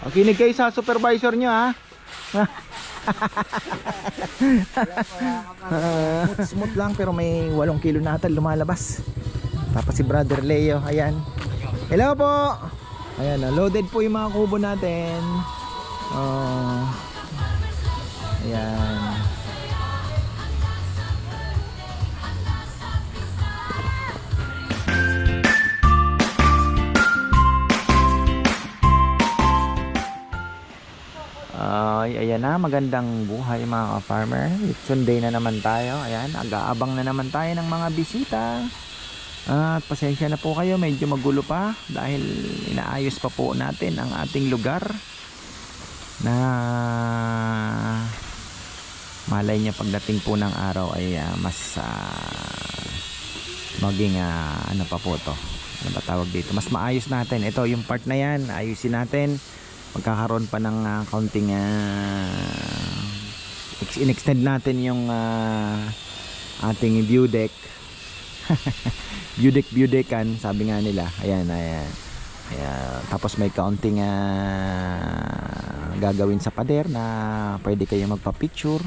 O, kinig kayo sa supervisor nyo ha. smooth, smooth lang pero may 8 kilo na ata lumalabas. Tapos si Brother Leo, ayan. Hello po! Ayan, ah, loaded po yung mga kubo natin. Oh. Ayan. Ay, ayan na, magandang buhay mga ka-farmer. It's Sunday na naman tayo. Ayan, agaabang na naman tayo ng mga bisita. At pasensya na po kayo, medyo magulo pa dahil inaayos pa po natin ang ating lugar na malay niya pagdating po ng araw ay ah, mas ah, maging ah, ano pa po to ano ba tawag dito mas maayos natin ito yung part na yan ayusin natin magkakaroon pa ng ah, kaunting ah, ex- in-extend natin yung ah, ating view deck. View deck view deckan sabi nga nila. Ayan ayan. Ayan, tapos may kaunting ah, gagawin sa pader na pwede kayo magpa-picture.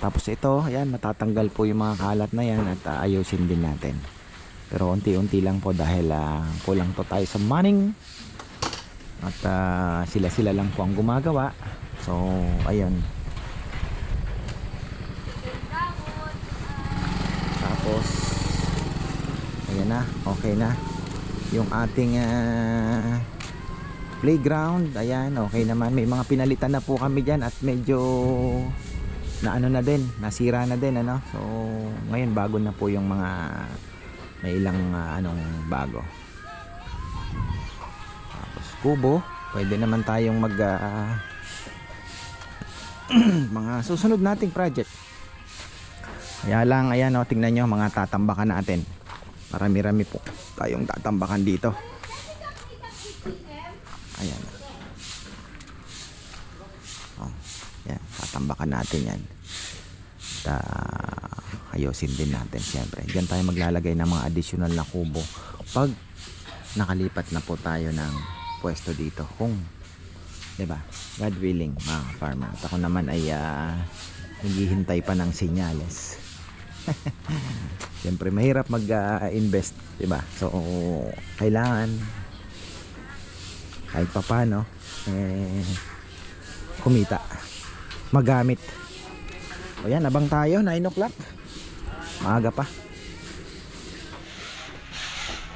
Tapos ito ayan matatanggal po yung mga kalat na yan at ah, ayusin din natin. Pero unti-unti lang po dahil ah, kulang po tayo sa manning at ah, sila-sila lang po ang gumagawa. So ayun. Tapos ayan na okay na. Yung ating ah, playground ayan okay naman. May mga pinalitan na po kami dyan at medyo na ano na din nasira na din ano? So ngayon bago na po yung mga may ilang ah, anong bago kubo pwede naman tayong mag ah, mga susunod nating project. Kaya lang ayan o tingnan nyo mga tatambakan natin. Marami-rami po tayong tatambakan dito. Ayan. Oh, yan tatambakan natin yan. At ah, ayusin din natin syempre. Dyan tayo maglalagay ng mga additional na kubo pag nakalipat na po tayo ng pwesto dito kung 'di ba God willing mga farmer at ako naman ay ah, naghihintay pa ng senyales Siyempre mahirap mag-invest, 'di ba? So kailangan kahit papaano eh kumita, magamit. O yan, abang tayo, 9 o'clock. Maaga pa.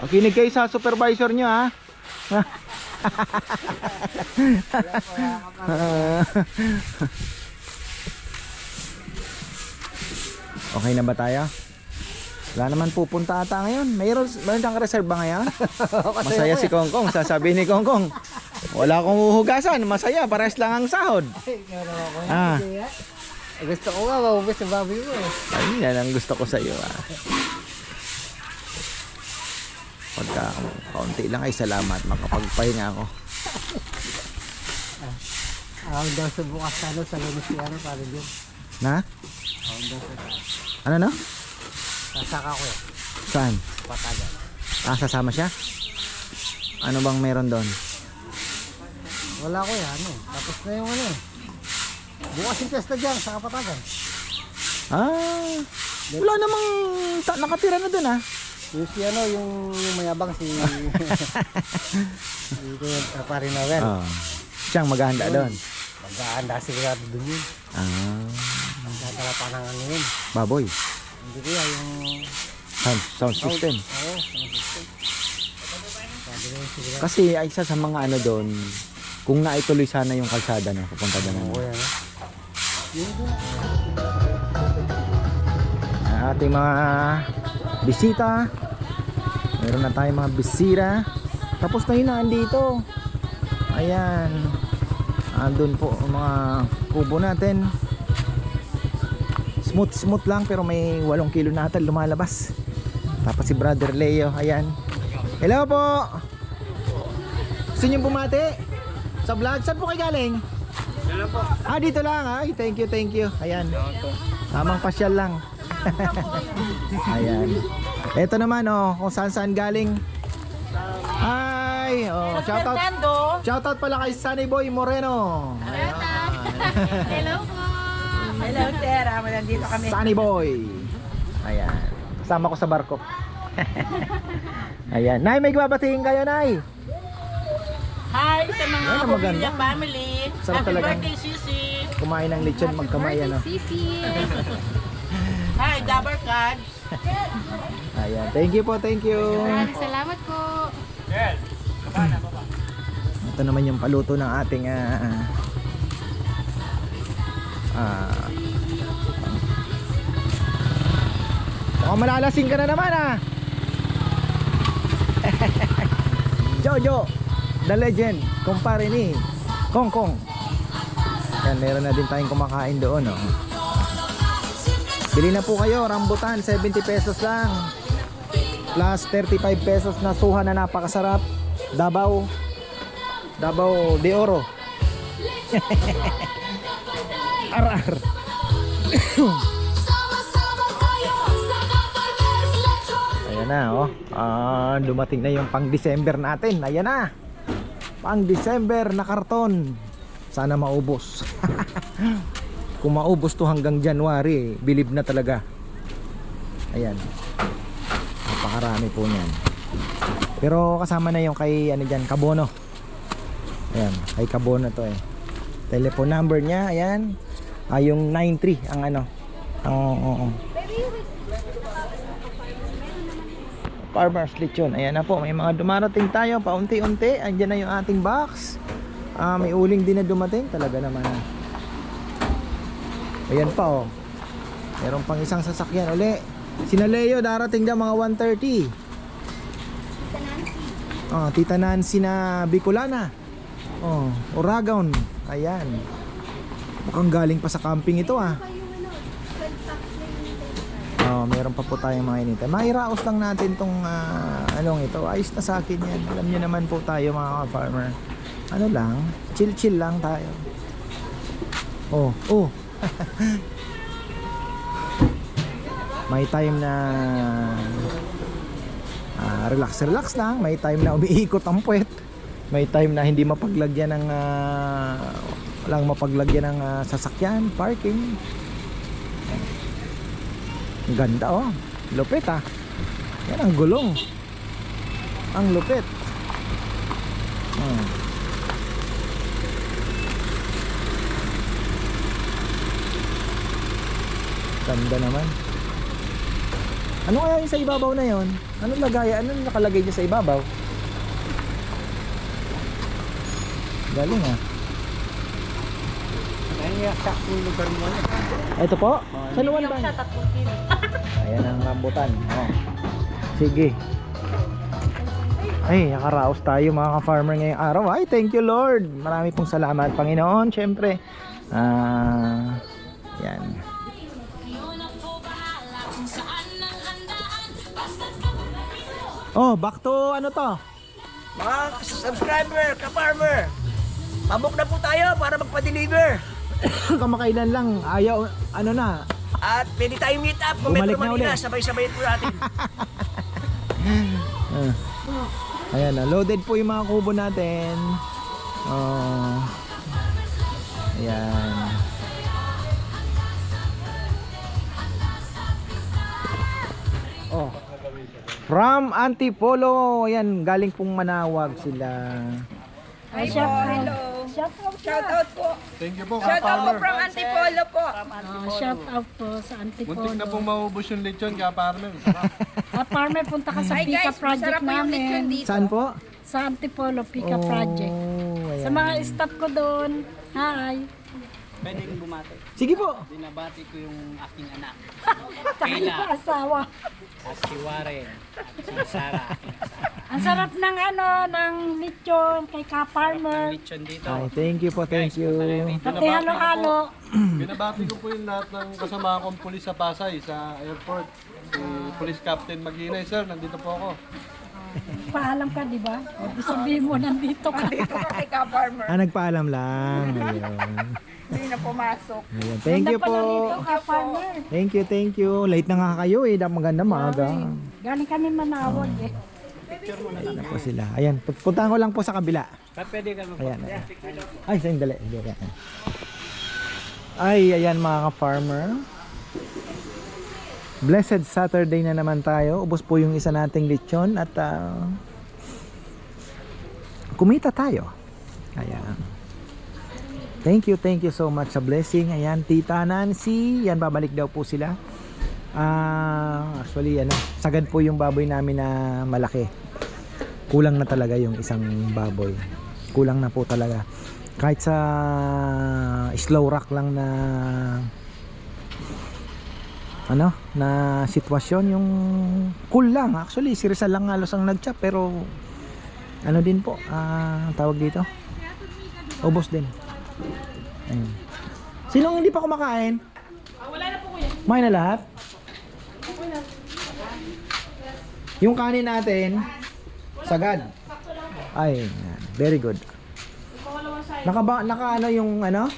O kinig kayo sa supervisor nyo ha. Okay na ba tayo? Wala naman pupunta ata ngayon. Mayroon, mayroon kang reserve ba ngayon? Masaya si Kongkong. Sasabihin ni Kongkong, wala akong uhugasan. Masaya, pares lang ang sahod. Ah. Gusto ko nga, maubos yung baboy mo eh. Ay, yan ang gusto ko sa iyo. Ah. Pagka kaunti lang ay salamat. Makapagpahinga ako. Ako daw sa bukas ano, sa lunes ano, para yun. Na? Ako daw sa Ano no? sasaka ko eh. Saan? Patagan. Ah, sasama siya? Ano bang meron doon? Wala ko eh, ano. Tapos na yung ano eh. Bukas yung testa dyan, sa kapatagan. Ah, wala namang ta- nakatira na doon ah. Yung si ano, yung, yung mayabang si... si uh, pare Noel. Oh. Siyang maghahanda doon. Magkahanda sigurado dun yun. Ah, Magdadala pa ng ano yun. baboy. Hindi kaya yung... Sound, sound system. Oo, sound system. Yung. Kasi ay isa sa mga ano doon, kung naituloy sana yung kalsada na pupunta doon. Oo, yan. Yun doon. Ang ating mga bisita. Meron na tayong mga bisita. Tapos na yun na andito. Ayan. Andun po ang mga kubo natin. Smooth smooth lang pero may 8 kilo na ata lumalabas. Tapos si Brother Leo, ayan. Hello po. Gusto niyo bumati? Sa vlog, saan po kayo galing? Ah, dito lang. Ay, thank you, thank you. Ayan. Tamang pasyal lang. Ayan. Ito naman oh, kung saan saan galing. Hi! Oh, shout out. Shout out pala kay Sunny Boy Moreno. Hello po. Hello, sir. Ah, nandito kami. Sunny Boy. Ayan. Kasama ko sa barko. Ayan. Nay, may babatiin kayo, Nay. Hi sa mga Ay, Pumilya maganda. family. Sarap Happy talaga. birthday, Sisi. Kumain ng lechon magkamay, ano. Hi, Dabber Card. Ayan. Thank you po, thank you. Maraming salamat po. Ito naman yung paluto ng ating ah ah Mukhang malalasing ka na naman ah. Jojo, the legend, kumpare ni Kong Kong. Yan, meron na din tayong kumakain doon, oh. Bili na po kayo, rambutan, 70 pesos lang. Plus 35 pesos na suha na napakasarap. Dabaw, Davao de Oro. Arar. Ayan na oh. Ah, dumating na yung pang December natin. Ayan na. Pang December na karton. Sana maubos. Kung maubos to hanggang January, bilib na talaga. Ayan. Napakarami po niyan. Pero kasama na yung kay ano diyan, Kabono. Ayan, kay Kabono to eh. Telephone number niya, ayan. Ah, yung 93 ang ano. Ang oo. oo. Farmers Lechon. Ayan na po, may mga dumarating tayo paunti-unti. Andiyan na yung ating box. Ah, may uling din na dumating. Talaga naman. ah. Ayan pa oh. Meron pang isang sasakyan uli. Sina Leo darating na mga 130. Oh, Tita Nancy na Bicolana. Oh, Oragon. Ayan. Mukhang galing pa sa camping ito ah. Oh, meron pa po tayong mga inita. Mairaos lang natin tong ah, anong ito. Ayos na sa akin yan. Alam niyo naman po tayo mga farmer. Ano lang, chill-chill lang tayo. Oh, oh. May time na ah, relax. Relax lang. May time na umiikot ang puwet. May time na hindi mapaglagyan ng ah, walang mapaglagyan ng ah, sasakyan parking. Ang ganda oh. Lupit ah. Yan ang gulong. Ang lupit. Hmm. Ganda naman ano kaya yung sa ibabaw na yon? Anong lagay? Anong nakalagay niya sa ibabaw? Galing ah. Ito po? Sa luwan ba? Ayan ang rambutan. Oh. Sige. Ay, nakaraos tayo mga ka-farmer ngayong araw. Ay, thank you Lord. Marami pong salamat Panginoon. Siyempre. Ah, yan. Oh, back to ano to? Mga subscriber, ka-farmer, pabok na po tayo para magpa-deliver. Kamakailan lang, ayaw, ano na, At pwede tayo meet up kung Bumalik Metro na Manila, sabay-sabay po natin. Ah. Ayan na, loaded po yung mga kubo natin. Oh. Ayan. Oh. From Antipolo, ayan, galing pong Manawag sila. Hi po, hello. Shout out, shout out po. Thank you po, Shout out po from Antipolo po. Ah, shout out po sa Antipolo. Muntik na pong maubos yung lechon kaya farmer. Ah, punta ka sa Hi Pika guys, Project masarap po yung lechon namin. dito. Saan po? Sa Antipolo Pika Project. Oh, ayan. Sa mga staff ko doon, hi. Pwedeng bumati. Sige po. Binabati ko yung aking anak. Tsaka yung asawa. At si Warren. At si Sarah. Ang sarap ng ano, ng lechon kay Ka Farmer. Lechon dito. Ay, thank you po, thank you. Pati halo-halo. Binabati ko po yung lahat ng kasama kong pulis sa Pasay, sa airport. Si Police Captain Maginay, sir, nandito po ako. Paalam ka, di ba? O, di sabihin mo, nandito ka. Dito po kay ka-farmer. Ah, nagpaalam lang. Ayun. Hindi na pumasok. Ayun. Thank you po. rito, Ka Farmer. Thank you, thank you. Late na nga kayo eh. Dahil maganda maaga. Galing kami manawag eh. Ayan na po sila. Ayan, puntahan ko lang po sa kabila. Ayan, ayan. Ay, sandali. Hindi, ayan. Ay, ayan mga ka-farmer. Blessed Saturday na naman tayo. Ubos po yung isa nating lechon at ah, kumita tayo. Ayan. Thank you, thank you so much sa blessing. Ayan, Tita Nancy. Yan, babalik daw po sila. Ah, actually, ano, sagad po yung baboy namin na malaki. Kulang na talaga yung isang baboy. Kulang na po talaga. Kahit sa slow rock lang na ano, na sitwasyon yung cool lang. Actually, si Rizal lang halos ang nagchap pero ano din po, ah, tawag dito. Ubos din. Ayun. Sinong hindi pa kumakain? wala na po kuya. May na lahat? Yung kanin natin, sagad. Ay, very good. Naka ba, naka ano yung ano?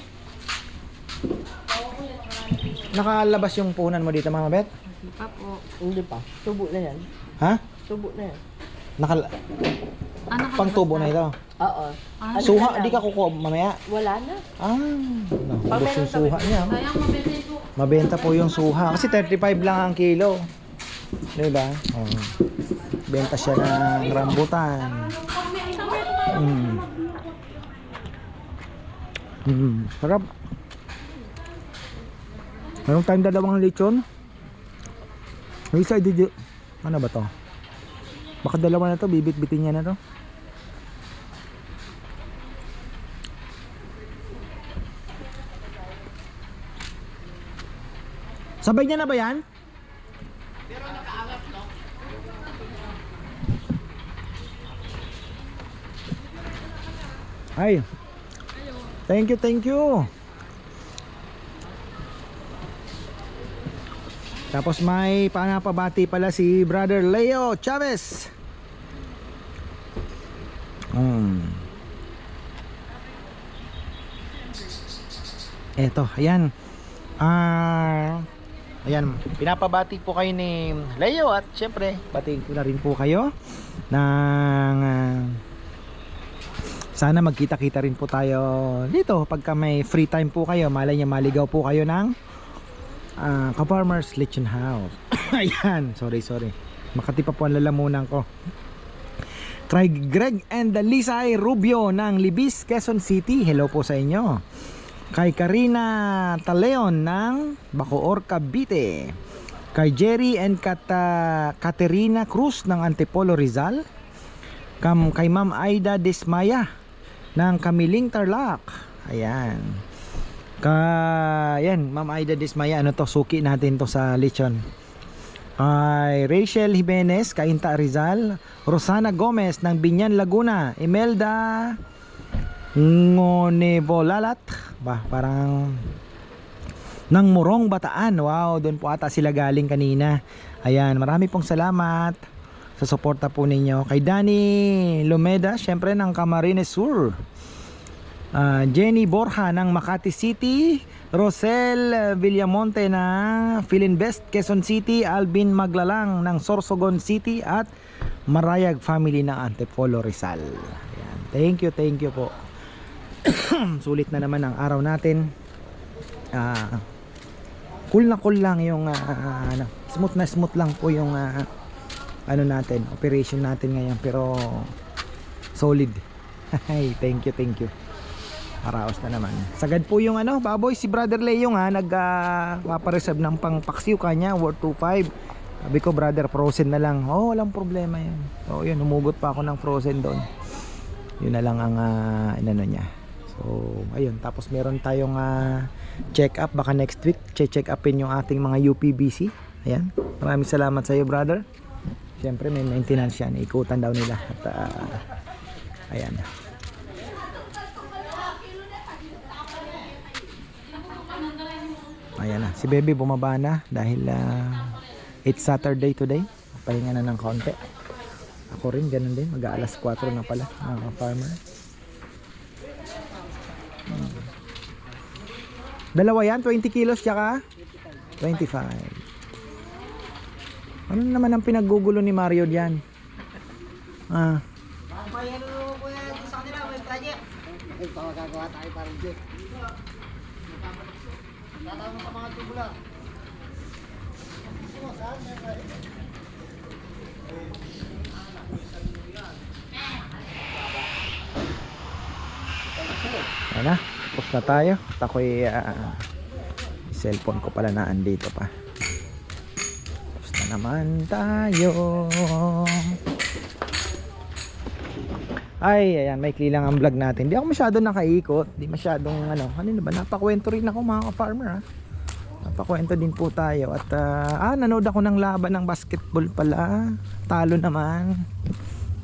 Nakalabas yung puhunan mo dito, Mama Bet? Pa po. Hindi pa. Tubo na yan. Ha? Tubo na yan. Nakal pang tubo na ito. Oo. Suha, di ka kukuha mamaya. Wala na. Ah, nahubos yung suha niya. Mabenta po yung suha. Kasi 35 lang ang kilo. Di ba? Oh. Benta siya ng rambutan. Mm. Mm. Sarap. Meron tayong dalawang lechon. Yung isa, di, ano ba to? Baka dalawa na to, bibit-bitin niya na to. Sabay niya na ba yan? Ay. Thank you, thank you. Tapos may panapabati pala si Brother Leo Chavez. Hmm. Eto, ayan. Ah, ayan, pinapabati po kayo ni Leo at syempre, batiin ko na rin po kayo ng ah, sana magkita-kita rin po tayo dito pagka may free time po kayo. Malay niya maligaw po kayo ng uh, Ka-Farmers Lechon House. ayan, sorry, sorry. Makati po ang lalamunan ko. Kay Greg and Lisay Rubio ng Libis, Quezon City. Hello po sa inyo. Kay Karina Taleon ng Bacoor, Cavite. Kay Jerry and Kata Katerina Cruz ng Antipolo Rizal. Kam kay Ma'am Aida Desmaya ng Kamiling Tarlac. Ayan. Ka yan, Ma'am Aida Desmaya, ano to, suki natin to sa lechon. Kay Rachel Jimenez, Kainta Rizal, Rosana Gomez ng Binyan Laguna, Imelda Ngonevolalat, ba parang ng Murong Bataan. Wow, doon po ata sila galing kanina. Ayan, marami pong salamat sa suporta po ninyo. Kay Danny Lumeda, syempre ng Camarines Sur. Ah, Jenny Borja ng Makati City, Rosel Villamonte ng Philinvest Quezon City, Alvin Maglalang ng Sorsogon City at Marayag family ng Antipolo Rizal. Ayan. Thank you, thank you po. Sulit na naman ang araw natin. Ah, cool na cool lang yung ah, ano, smooth na smooth lang po yung ah, ano natin, operation natin ngayon pero solid. Thank you, thank you. Paraos na naman. Sagad po yung ano, baboy si Brother Leo nga nag uh, papareserve ng pangpaksiw kanya worth 25. Sabi ko brother frozen na lang. Oh, walang problema yan. Oh, yun humugot pa ako ng frozen doon. Yun na lang ang uh, inano niya. So, ayun, tapos meron tayong uh, check up baka next week check upin yung ating mga UPBC. Ayan. Maraming salamat sa iyo, brother. Siyempre may maintenance yan. Ikutan daw nila at uh, ayan. Ayan na, si Bebe bumaba na dahil ah, it's Saturday today. Pahinga na ng konti. Ako rin, ganun din. Mag-aalas 4 na pala, mga farmer. Hmm. Dalawa yan, 20 kilos tsaka 25. Ano naman ang pinaggugulo ni Mario diyan? Ah, May ano po yan sa kanila, may project. Ay, baka gagawa tayo parang Jeff. Tatawag sa mga tubula. Ayan na, tapos na tayo. At ako'y ah, cellphone ko pala na andito pa. Tapos na naman tayo. Ay, ayan, may lang ang vlog natin. Di ako masyado nakaikot. Di masyadong ano, ano na ba? Napakwento rin ako mga ka-farmer ha. Napakwento din po tayo. At ah, ah, nanood ako ng laban ng basketball pala. Talo naman.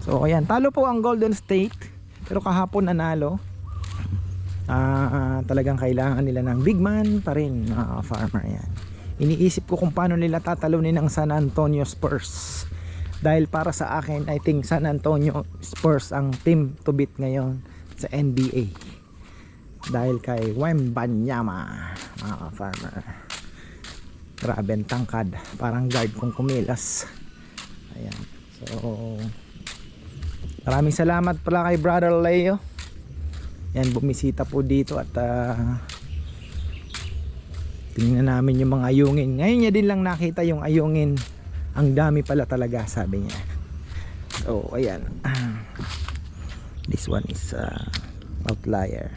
So, ayan. Talo po ang Golden State. Pero kahapon nanalo. Ah, ah, talagang kailangan nila ng big man pa rin mga farmer yan. Iniisip ko kung paano nila tatalunin ang San Antonio Spurs. Dahil para sa akin, I think San Antonio Spurs ang team to beat ngayon sa NBA. Dahil kay Wembanyama, mga farmer. Grabe ang tangkad. Parang guard kung kumilas. Ayan. So, maraming salamat pala kay Brother Leo. Yan, bumisita po dito at ah, tingnan namin yung mga ayungin. Ngayon niya din lang nakita yung ayungin. Ang dami pala talaga, sabi niya. So, ayan. This one is uh, outlier.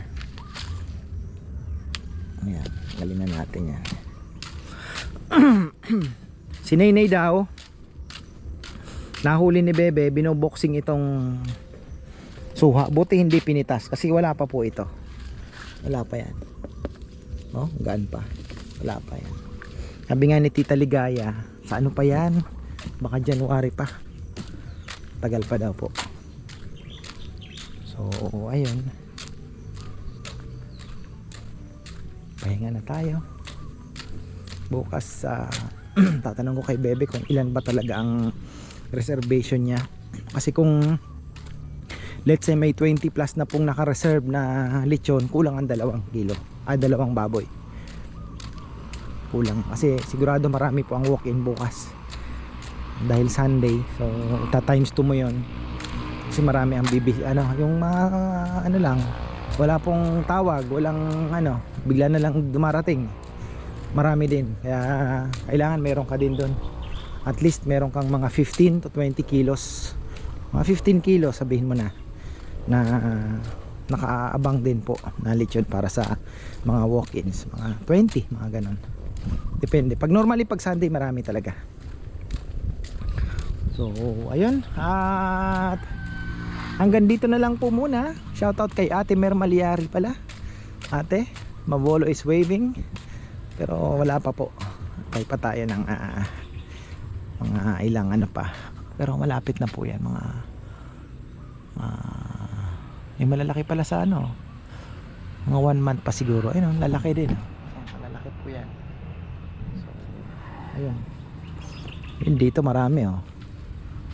Ayan, galingan natin yan. si Naynay daw, nahuli ni Bebe, binoboxing itong suha. Buti hindi pinitas kasi wala pa po ito. Wala pa yan. Oh, gaan pa. Wala pa yan. Sabi nga ni Tita Ligaya, sa ano pa yan? Baka January pa. Tagal pa daw po. So, ayun. Pahinga na tayo. Bukas, ah, tatanong ko kay Bebe kung ilan ba talaga ang reservation niya. Kasi kung let's say may 20 plus na pong naka-reserve na lechon, kulang ang dalawang kilo. Ah, dalawang baboy. Kulang. Kasi sigurado marami po ang walk-in bukas. Dahil Sunday. So, ta times 2 mo yon Kasi marami ang bibi. Ano, yung mga, ano lang, wala pong tawag, walang ano, bigla na lang dumarating. Marami din. Kaya, kailangan meron ka din doon. At least meron kang mga 15 to 20 kilos. Mga 15 kilos, sabihin mo na na nakaabang din po na lechon para sa mga walk-ins mga 20 mga ganon depende. Pag normally pag Sunday marami talaga. So ayun. At hanggang dito na lang po muna. Shoutout kay ate Mer Maliari pala. Ate Mabolo is waving. Pero wala pa po. Tayo pa tayo ng ah, mga ilang ano pa. Pero malapit na po yan mga ah, may malalaki pala sa ano mga one month pa siguro. Ayun lalaki din. oh. malalaki po yan so, ayun. Yun dito marami oh.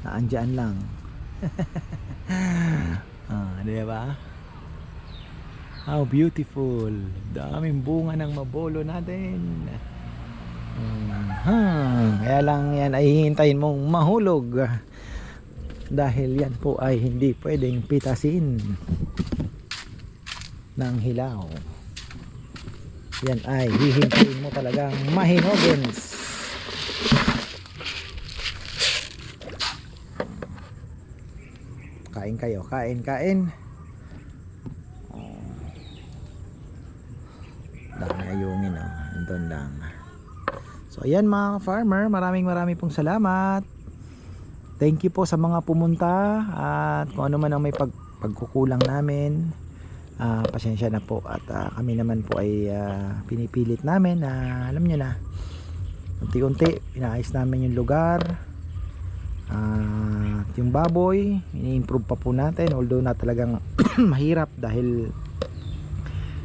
Naandyan lang. Ah, di ba? How beautiful. Daming bunga ng mabolo natin. Hmm, kaya lang yan ay hihintayin mong mahulog. Dahil yan po ay hindi pwedeng pitasin ng hilaw. Yan ay hihintayin mo talagang mahinogens kain kayo kain kain dami ayungin oh. andun lang so ayan mga farmer maraming maraming pong salamat Thank you po sa mga pumunta at kung ano man ang may pag, pagkukulang namin. ah, pasensya na po at ah, kami naman po ay ah, pinipilit namin na alam nyo na unti-unti pinaayos namin yung lugar at yung baboy ini-improve pa po natin although na talagang mahirap dahil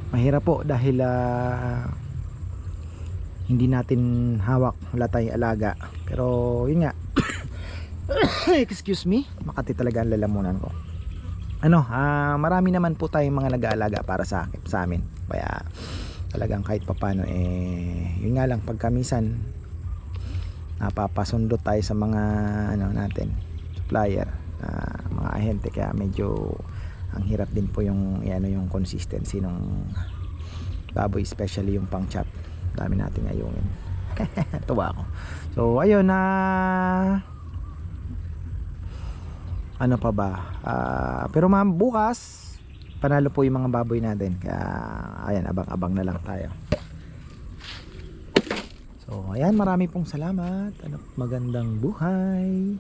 mahirap po dahil ah, hindi natin hawak wala tayong alaga. Pero yun nga excuse me makati talaga ang lalamunan ko. Ano ah marami naman po tayong mga nag-aalaga para sa sa amin. Kaya talagang kahit papano eh yun nga lang pagkamisan napapasundo tayo sa mga ano natin supplier ah, mga ahente. Kaya medyo ang hirap din po yung ano yung consistency ng baboy especially yung pang chop. Dami nating ayungin. Tuwa ako. So ayun na ano pa ba? Ah, pero ma'am bukas panalo po yung mga baboy natin. Kaya ayan abang-abang na lang tayo so ayan marami pong salamat. Ano, magandang buhay